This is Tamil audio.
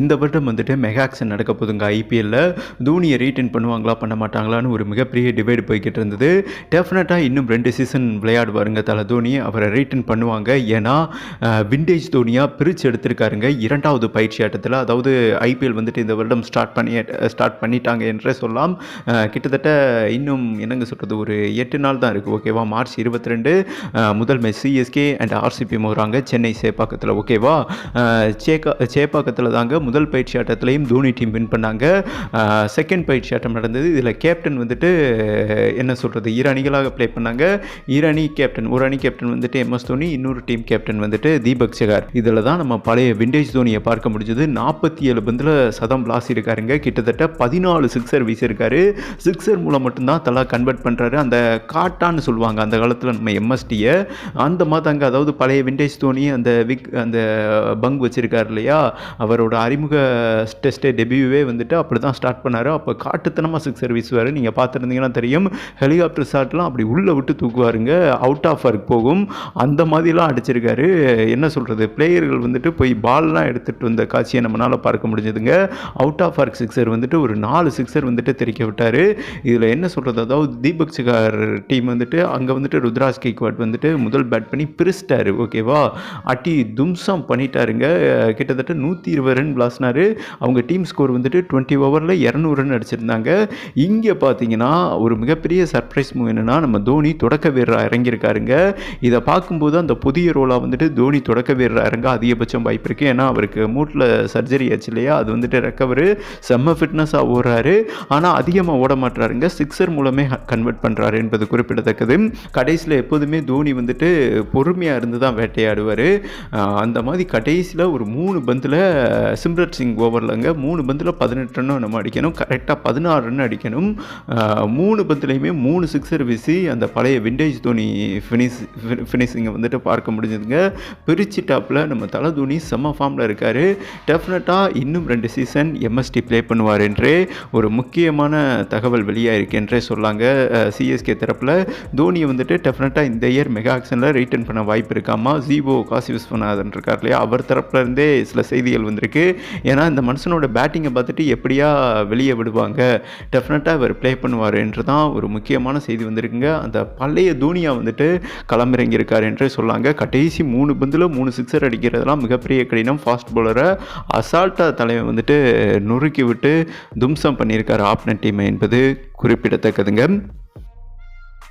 இந்த வருடம் வந்துட்டு மெகா ஆக்ஷன் நடக்க போதுங்க. ஐபிஎல்ல தோனியை ரீட்டைன் பண்ணுவாங்களா பண்ண மாட்டாங்களான்னு ஒரு மிகப்பெரிய டிபேட் போய்கிட்டு இருந்தது. டெஃபினட்டாக இன்னும் ரெண்டு சீசன் விளையாடுவாருங்க தலை தோனி. அவரை ரீட்டைன் பண்ணுவாங்க. ஏன்னா விண்டேஜ் தோனியாக பிரித்து எடுத்திருக்காருங்க. இரண்டாவது பயிற்சி ஆட்டத்தில் அதாவது ஐபிஎல் வந்துட்டு இந்த வருடம் ஸ்டார்ட் பண்ணி ஸ்டார்ட் பண்ணிட்டாங்க என்றே சொல்லலாம். கிட்டத்தட்ட இன்னும் என்னங்க சொல்கிறது ஒரு எட்டு நாள் தான் இருக்குது ஓகேவா? மார்ச் இருபத்தி ரெண்டு முதல் மேட்ச் சிஎஸ்கே அண்ட் ஆர்சிபி மோகிறாங்க. சென்னை சேப்பாக்கத்தில். ஓகேவா? சேக்கா சேப்பாக்கத்தில் தாங்க முதல் பயிற்சி ஆட்டத்திலையும் தோனி டீம் வின் பண்ணாங்க. செகண்ட் பயிற்சி ஆட்டம் நடந்தது. இதில் கேப்டன் வந்துட்டு என்ன சொல்கிறது இரு அணிகளாக ப்ளே பண்ணாங்க. இரு அணி கேப்டன் ஒரு அணி கேப்டன் வந்துட்டு எம்எஸ் தோனி இன்னொரு டீம் கேப்டன் வந்துட்டு தீபக் சிகார் இதில் தான் நம்ம பழைய விண்டேஜ் தோனியை பார்க்க முடிஞ்சது. நாற்பத்தி ஏழு பந்தில் சதம் பிளாஸ் இருக்காருங்க. கிட்டத்தட்ட பதினாலு சிக்ஸர் வீசியிருக்காரு சிக்ஸர் மூலம் மட்டும்தான் தலா கன்வெர்ட் பண்ணுறாரு அந்த காட்டான்னு சொல்லுவாங்க அந்த காலத்தில் நம்ம எம்எஸ்டியை அந்த மாதாங்க அதாவது பழைய விண்டேஜ் தோனி அந்த விக் அந்த பங்க் வச்சுருக்காரு இல்லையா? அவரோட அறிமுக டெஸ்ட்டே டெபியூவே வந்துட்டு அப்படி தான் ஸ்டார்ட் பண்ணார். அப்போ காட்டுத்தனமாக சிக்ஸர் வீசுவார் நீங்கள் பார்த்துருந்தீங்கன்னா தெரியும் ஹெலிகாப்டர் ஷாட்லாம் அப்படி உள்ளே விட்டு தூக்குவாருங்க. அவுட் ஆஃப் ஒர்க் போகும். அந்த மாதிரிலாம் அடிச்சிருக்காரு. என்ன சொல்கிறது பிளேயர்கள் வந்துட்டு போய் பால்லாம் எடுத்துகிட்டு வந்த காட்சியை நம்மளால் பார்க்க முடிஞ்சதுங்க. அவுட் ஆஃப் ஒர்க் சிக்ஸர் வந்துட்டு ஒரு நாலு சிக்ஸர் வந்துட்டு தெரிக்க விட்டார். இதில் என்ன சொல்கிறது அதாவது தீபக் சிகார் டீம் வந்துட்டு அங்கே வந்துட்டு ருத்ராஜ் கேக்வாட் வந்துட்டு முதல் பேட் பண்ணி பிரிச்சிட்டாரு. ஓகேவா அட்டி தும்சம் பண்ணிட்டாருங்க. கிட்டத்தட்ட நூற்றி இருபது ரன் பிளாஸ்னாரு. அவங்க டீம் ஸ்கோர் வந்துட்டு டுவெண்ட்டி ஓவரில் இரநூறு ரன் அடிச்சிருந்தாங்க. இங்கே பார்த்தீங்கன்னா ஒரு மிகப்பெரிய சர்ப்ரைஸ் மூவ் என்னென்னா நம்ம தோனி தொடக்க வீரராக இறங்கியிருக்காருங்க. இதை பார்க்கும்போது அந்த புதிய ரோலாக வந்துட்டு தோனி தொடக்க வீரராக இறங்க அதிகபட்சம் வாய்ப்பு இருக்குது ஏன்னா அவருக்கு மூட்டில் சர்ஜரி ஆச்சு இல்லையா? அது வந்துட்டு ரெக்கவரு செம்ம ஃபிட்னஸாக ஓடுறாரு. ஆனால் அதிகமாக ஓட மாட்டுறாருங்க சிக்ஸர் மூலமே கன்வெர்ட் பண்ணுறாரு என்பது குறிப்பிடத்தக்கது. கடைசியில் எப்போதுமே தோனி வந்துட்டு பொறுமையாக இருந்து தான் வேட்டையாடுவார் அந்த மாதிரி கடைசியில் ஒரு மூணு பந்தில் சிம்ரத் சிங் ஓவர்லங்க மூணு பந்தில் பதினெட்டு ரன்னும் நம்ம அடிக்கணும். கரெக்டாக பதினாறு ரன் அடிக்கணும். மூணு பந்துலையுமே மூணு சிக்ஸர் வீசி அந்த பழைய விண்டேஜ் தோனி ஃபினிஷ் ஃபினிஷிங்கை வந்துட்டு பார்க்க முடிஞ்சதுங்க. பிரிச்சு டாப்பில் நம்ம தலை தோனி செம்ம ஃபார்மில் இருக்கார். டெஃபினட்டாக இன்னும் ரெண்டு சீசன் எம்எஸ்டி ப்ளே பண்ணுவார் என்றே ஒரு முக்கியமான தகவல் வெளியாயிருக்கு என்றே சொல்லாங்க. சிஎஸ்கே தரப்பில் தோனியை வந்துட்டு டெஃபினட்டாக இந்த இயர் மெகா ஆக்ஷனில் ரீட்டன் பண்ண வாய்ப்பு இருக்காமா? ஜீவோ காசி விஸ்வநாதன் இருக்கார் இல்லையா? அவர் தரப்புல இருந்தே சில செய்திகள் வந்திருக்கு. ஏன்னா இந்த மனுஷனோட பேட்டிங்கை பார்த்துட்டு எப்படியா வெளியே விடுவாங்க? டெஃபினட்டாக இவர் ப்ளே பண்ணுவார் என்று தான் ஒரு முக்கியமான செய்தி வந்திருக்குங்க. அந்த பழைய தோனியா வந்துட்டு களமிறங்கியிருக்கார் என்று சொல்லாங்க. கடைசி மூணு பந்தில் மூணு சிக்ஸர் அடிக்கிறதெல்லாம் மிகப்பெரிய கடினம். ஃபாஸ்ட் பவுலரை அசால்ட்டாக தலைவன் வந்துட்டு நொறுக்கி விட்டு தும்சம் பண்ணியிருக்கார் ஆப்னட் டீமை என்பது குறிப்பிடத்தக்கதுங்க.